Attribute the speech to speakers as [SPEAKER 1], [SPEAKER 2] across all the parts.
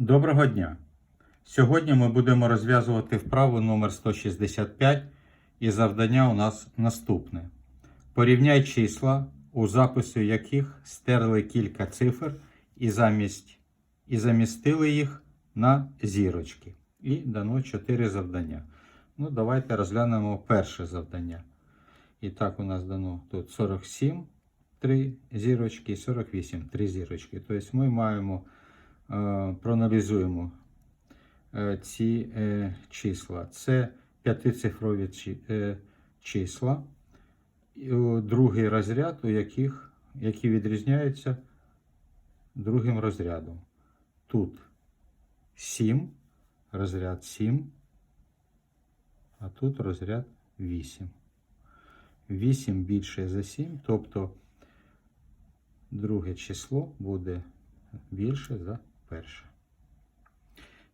[SPEAKER 1] Доброго дня! Сьогодні ми будемо розв'язувати вправу номер 165 і завдання у нас наступне. Порівняй числа, у запису яких стерли кілька цифр і, замість, і замістили їх на зірочки. І дано 4 завдання. Ну, давайте розглянемо перше завдання. І так, у нас дано тут 47, 3 зірочки, і 48, 3 зірочки. Тобто ми маємо проаналізуємо е, ці е, числа. Це п'ятицифрові е, числа, другий розряд, у яких, які відрізняються другим розрядом. Тут 7, розряд 7, а тут розряд 8. 8 більше за 7, тобто друге число буде більше за перше.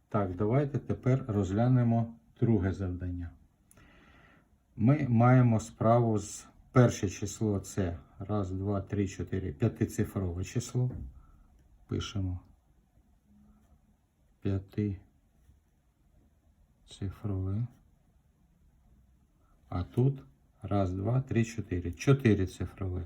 [SPEAKER 1] Так, давайте тепер розглянемо друге завдання. Ми маємо справу з перше число це 1, 2, 3, 4, п'ятицифрове число. Пишемо п'ятицифрове. А тут 1, 2, 3, 4. Чотирицифрове.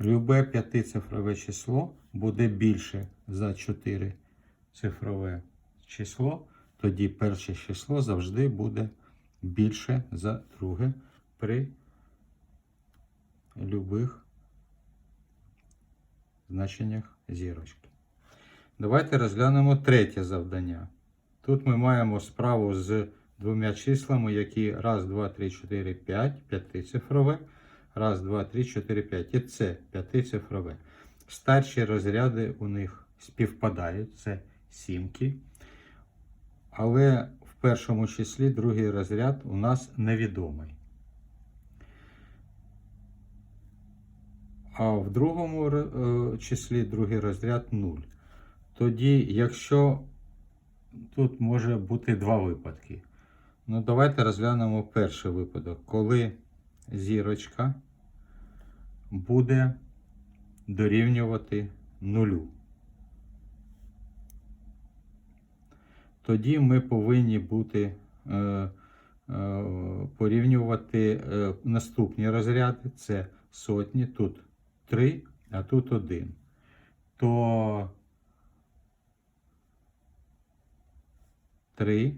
[SPEAKER 1] Любе п'ятицифрове число буде більше за 4 цифрове число, тоді перше число завжди буде більше за друге при любих значеннях зірочки. Давайте розглянемо третє завдання. Тут ми маємо справу з двома числами, які 1, 2, 3, 4, 5, п'ятицифрове. Раз, два, три, чотири, п'ять. І це п'ятицифрове. Старші розряди у них співпадають, це сімки. Але в першому числі другий розряд у нас невідомий. А в другому е, числі другий розряд 0. Тоді, якщо тут може бути два випадки. Ну, давайте розглянемо перший випадок, коли зірочка буде дорівнювати нулю. Тоді ми повинні бути е, е, порівнювати е, наступні розряди. Це сотні, тут 3, а тут 1. То 3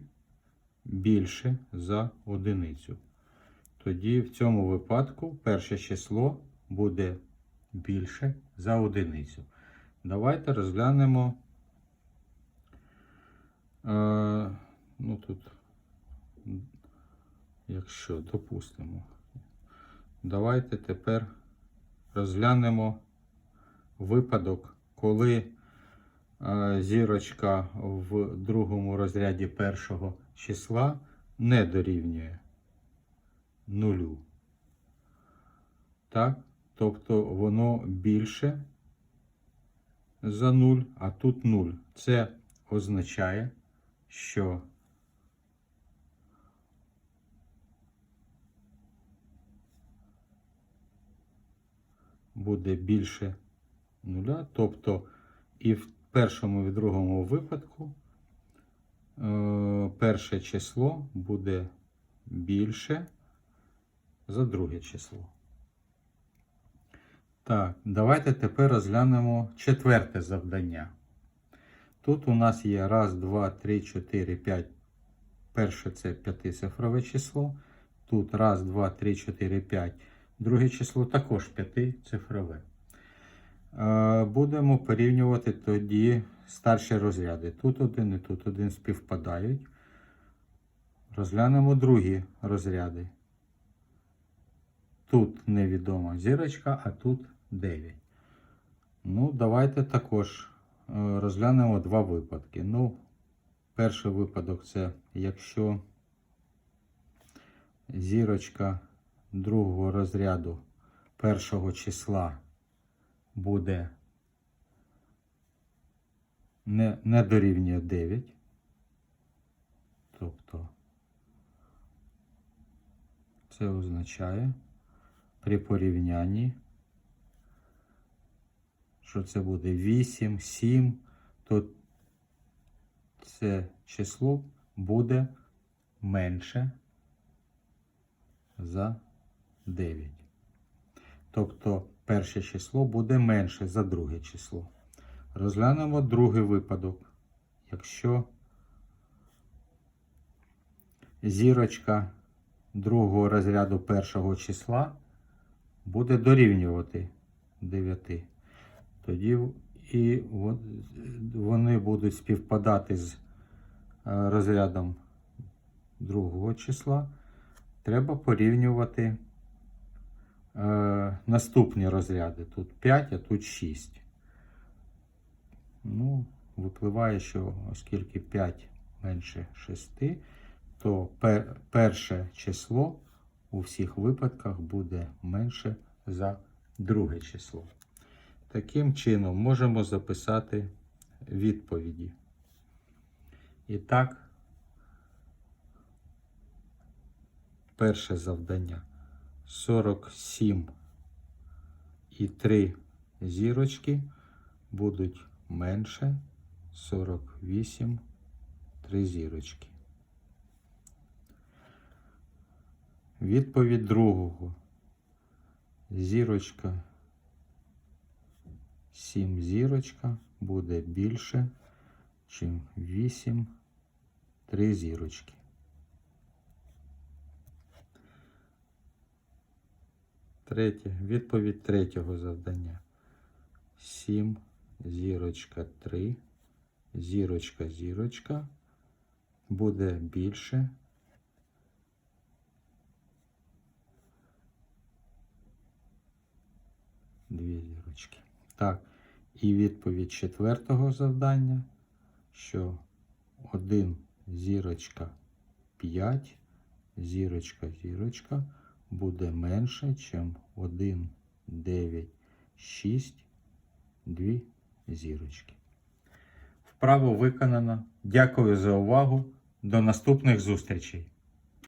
[SPEAKER 1] більше за одиницю. Тоді в цьому випадку перше число буде більше за одиницю. Давайте розглянемо. Е, ну тут, якщо допустимо, давайте тепер розглянемо випадок, коли е, зірочка в другому розряді першого числа не дорівнює нулю. Так? Тобто воно більше за 0, а тут 0. Це означає, що буде більше нуля. Тобто і в першому і в другому випадку е, перше число буде більше за друге число. Так, давайте тепер розглянемо четверте завдання. Тут у нас є раз, два, три, чотири, п'ять. Перше це п'ятицифрове число. Тут раз, два, три, чотири, п'ять. Друге число також п'ятицифрове. Е, Будемо порівнювати тоді старші розряди. Тут один і тут один співпадають. Розглянемо другі розряди. Тут невідома зірочка, а тут 9. Ну, давайте також е, розглянемо два випадки. Ну, перший випадок це якщо зірочка другого розряду першого числа буде не, не дорівнює 9. Тобто це означає, при порівнянні, що це буде 8, 7, то це число буде менше за 9. Тобто перше число буде менше за друге число. Розглянемо другий випадок. Якщо зірочка другого розряду першого числа буде дорівнювати 9, тоді і вони будуть співпадати з е, розрядом другого числа. Треба порівнювати е, наступні розряди. Тут 5, а тут 6. Ну, випливає, що оскільки 5 менше 6, то пер- перше число у всіх випадках буде менше за друге число. Таким чином можемо записати відповіді. І так, перше завдання 47 і 3 зірочки будуть менше 48 3 зірочки. Відповідь другого. Зірочка 7 зірочка буде більше, чим 8 3 зірочки. Третє. Відповідь третього завдання. 7 зірочка 3 зірочка зірочка буде більше. Дві зірочки. Так, і відповідь четвертого завдання, що 1 зірочка 5, зірочка зірочка буде менше, ніж 1, 9, 6, 2 зірочки. Вправо виконано. Дякую за увагу. До наступних зустрічей!